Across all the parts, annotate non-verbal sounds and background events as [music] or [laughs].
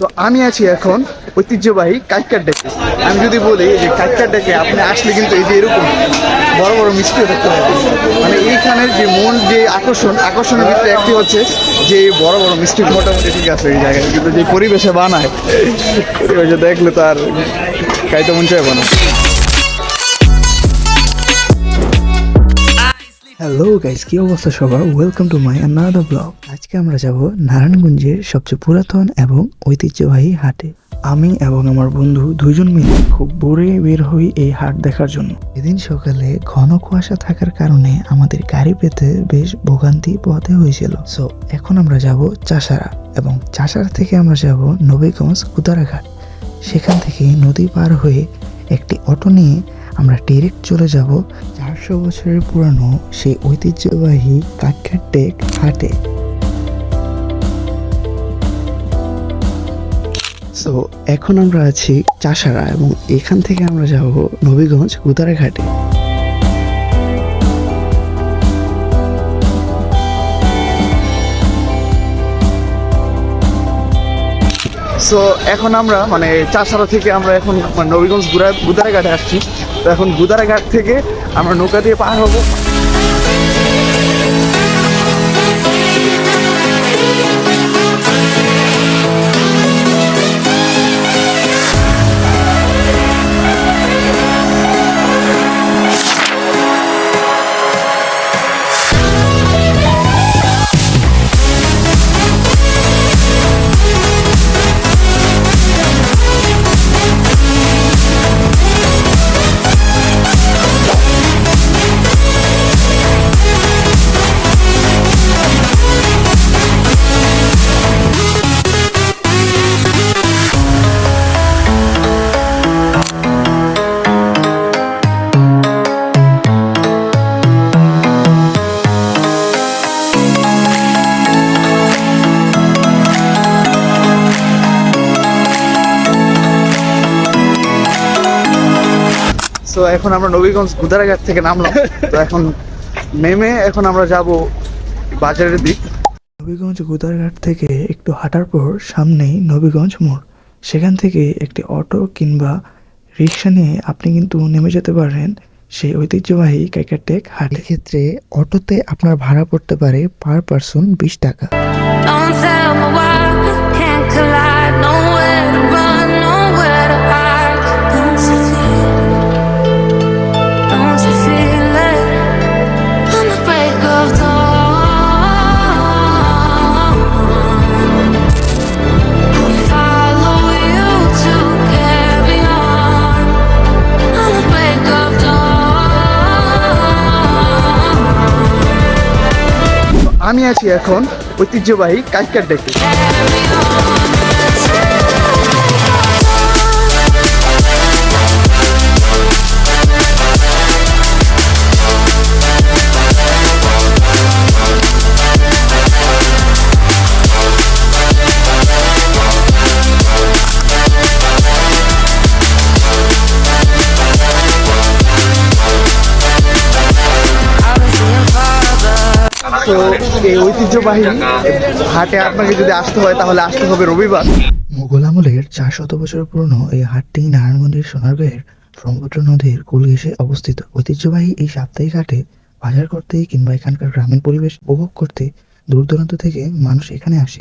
তো আমি আছি এখন ঐতিহ্যবাহী কাইকার ডেকে। আমি যদি বলি যে কাইকার ডেকে আপনি আসলে কিন্তু এই যে এরকম বড় বড় মিষ্টি দেখতে পাবেন। মানে এইখানের যে মন যে আকর্ষণ, আকর্ষণের ভিতরে একটি হচ্ছে যে বড় বড় মিষ্টি মোটামুটি ঠিক আছে এই জায়গায়, কিন্তু যে পরিবেশে বানায়, পরিবেশে দেখলে তো আর খাইতে মন চাইব না। হ্যালো গাইস কি অবস্থা সবার? Welcome to my another blog আজকে আমরা যাব নারায়ণগঞ্জের সবচেয়ে পুরাতন এবং ঐতিহ্যবাহী হাটে। আমি এবং আমার বন্ধু দুইজন মিলে খুব ভোরে বের হই এই হাট দেখার জন্য। এদিন সকালে ঘন কুয়াশা থাকার কারণে আমাদের গাড়ি পেতে বেশ ভোগান্তি পোহাতে হয়েছিল। সো এখন আমরা যাব চাষারা এবং চাষারা থেকে আমরা যাব নবীগঞ্জ কুদারাঘাট। সেখান থেকে নদী পার হয়ে একটি অটো নিয়ে আমরা ডিরেক্ট চলে যাব চারশো বছরের পুরানো সেই ঐতিহ্যবাহী কাক্ষার টেক হাটে। সো এখন আমরা আছি চাষারা এবং এখান থেকে আমরা যাব নবীগঞ্জ গুদারা সো এখন আমরা মানে চাষারা থেকে আমরা এখন মানে নবীগঞ্জ গুদারাঘাটে আসছি। তো এখন গুদারাঘাট থেকে আমরা নৌকা দিয়ে পার হব। সো এখন আমরা নবীগঞ্জ গুদারাঘাট থেকে নামলাম। তো এখন নেমে এখন আমরা যাব বাজারের দিক। নবীগঞ্জ গুদারঘাট থেকে একটু হাঁটার পর সামনেই নবীগঞ্জ মোড়। সেখান থেকে একটি অটো কিংবা রিক্সা নিয়ে আপনি কিন্তু নেমে যেতে পারেন সেই ঐতিহ্যবাহী কাইকারটেক হাটে। ক্ষেত্রে অটোতে আপনার ভাড়া পড়তে পারে পার পার্সন বিশ টাকা। আমি আছি এখন ঐতিহ্যবাহী কাইকার ডেকে তো এই ঐতিহ্যবাহী হাটে আপনাকে যদি আসতে হয় তাহলে আসতে হবে রবিবার। মুঘল আমলের চার শত বছর পুরনো এই হাটটি নারায়ণগঞ্জের সোনারগাঁয়ের ব্রহ্মপুত্র নদীর কুল ঘেঁষে অবস্থিত। ঐতিহ্যবাহী এই সাপ্তাহিক হাটে বাজার করতে কিংবা এখানকার গ্রামীণ পরিবেশ উপভোগ করতে দূর দূরান্ত থেকে মানুষ এখানে আসে।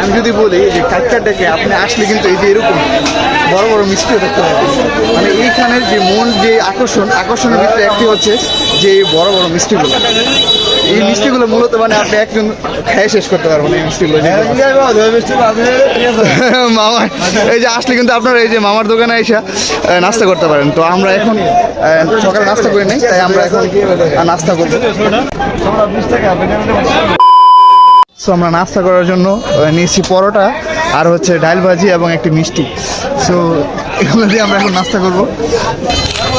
আমি যদি বলি যে কাইকার ডেকে আপনি আসলে কিন্তু এই যে এরকম বড় বড় মিষ্টিও দেখতে পাবেন। মানে এইখানের যে মূল যে আকর্ষণ আকর্ষণের ভিতরে একটি হচ্ছে যে বড় বড় মিষ্টিগুলো। এই মিষ্টিগুলো মূলত মানে আপনি একজন খেয়ে শেষ করতে পারবেন এই মিষ্টিগুলো [laughs] মামা এই যে আসলে কিন্তু আপনারা এই যে মামার দোকানে এসে নাস্তা করতে পারেন। তো আমরা এখন সকালে নাস্তা করি নাই তাই আমরা এখন নাস্তা করব। সো আমরা নাস্তা করার জন্য নিয়েছি পরোটা আর হচ্ছে ডাল ভাজি এবং একটি মিষ্টি। সো এগুলো দিয়ে আমরা এখন নাস্তা করব।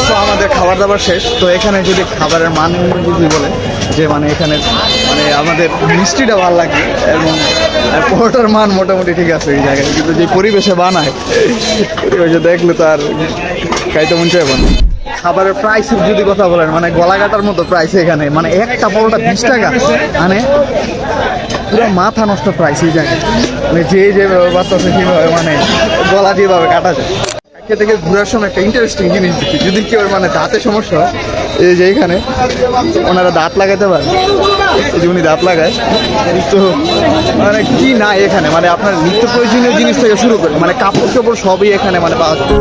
সো আমাদের খাবার দাবার শেষ। তো এখানে যদি খাবারের মান যদি বলে যে মানে এখানে মানে আমাদের মিষ্টিটা ভালো লাগে এবং পরোটার মান মোটামুটি ঠিক আছে এই জায়গায়, কিন্তু যে পরিবেশে বানায়, পরিবেশে দেখলে তো আর খাইতে মন চাইব না। খাবারের প্রাইসের যদি কথা বলেন মানে গলা কাটার মতো প্রাইস এখানে মানে একটা পরোটা বিশ টাকা মানে পুরো মাথা নষ্ট প্রাইস এই জায়গায়। মানে যে যেভাবে বাঁচতেছে সেভাবে মানে গলা যেভাবে কাটা যায়। থেকে ঘোরার সময় একটা ইন্টারেস্টিং জিনিস দেখি, যদি কেউ মানে দাঁতে সমস্যা হয় এই যে এইখানে ওনারা দাঁত লাগাতে পারে। এই যে উনি দাঁত লাগায়। তো মানে কি না এখানে? মানে আপনার নিত্য প্রয়োজনীয় জিনিস থেকে শুরু করে মানে কাপড় চোপড় সবই এখানে মানে পাওয়া যায়।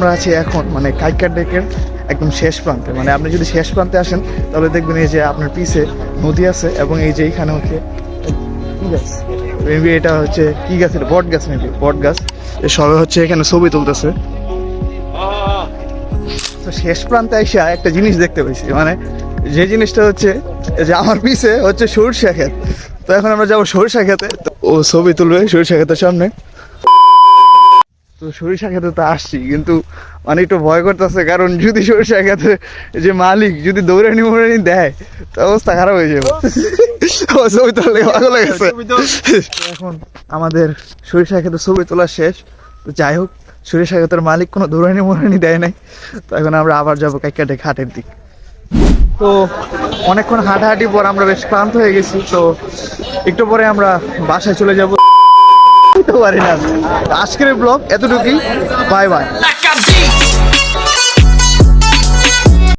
আমরা আছি এখন মানে কাইকার ডেকের একদম শেষ প্রান্তে। মানে আপনি যদি শেষ প্রান্তে আসেন, তাহলে দেখবেন এই যে আপনার পিছে নদী আছে এবং এই যে এইখানে হচ্ছে মেবি এটা হচ্ছে কি গাছ এটা? বট গাছ মেবি বট গাছ। সবে হচ্ছে এখানে ছবি তুলতেছে। তো শেষ প্রান্তে এসে একটা জিনিস দেখতে পেয়েছি মানে যে জিনিসটা হচ্ছে যে আমার পিছে হচ্ছে সরিষা ক্ষেত। তো এখন আমরা যাব সরিষা খেতে ও ছবি তুলবে সরিষা ক্ষেতের সামনে। তো সরিষা খেতে তো আসছি কিন্তু মানে একটু ভয় করতেছে কারণ যদি সরিষা খেতে যে মালিক যদি দৌড়ানি মোড়ানি দেয় তো অবস্থা খারাপ হয়ে যাবে। ছবি তোলা পাগল হয়ে গেছে। এখন আমাদের সরিষা খেতে ছবি তোলা শেষ। তো যাই হোক সরিষা খেতের মালিক কোনো দৌড়ানি মোড়ানি দেয় নাই। তো এখন আমরা আবার যাব কাইকাটে ঘাটের দিক। তো অনেকক্ষণ হাঁটাহাঁটি পর আমরা বেশ ক্লান্ত হয়ে গেছি তো একটু পরে আমরা বাসায় চলে যাব। পারি না। আজকের ব্লগ এতটুকুই। Bye bye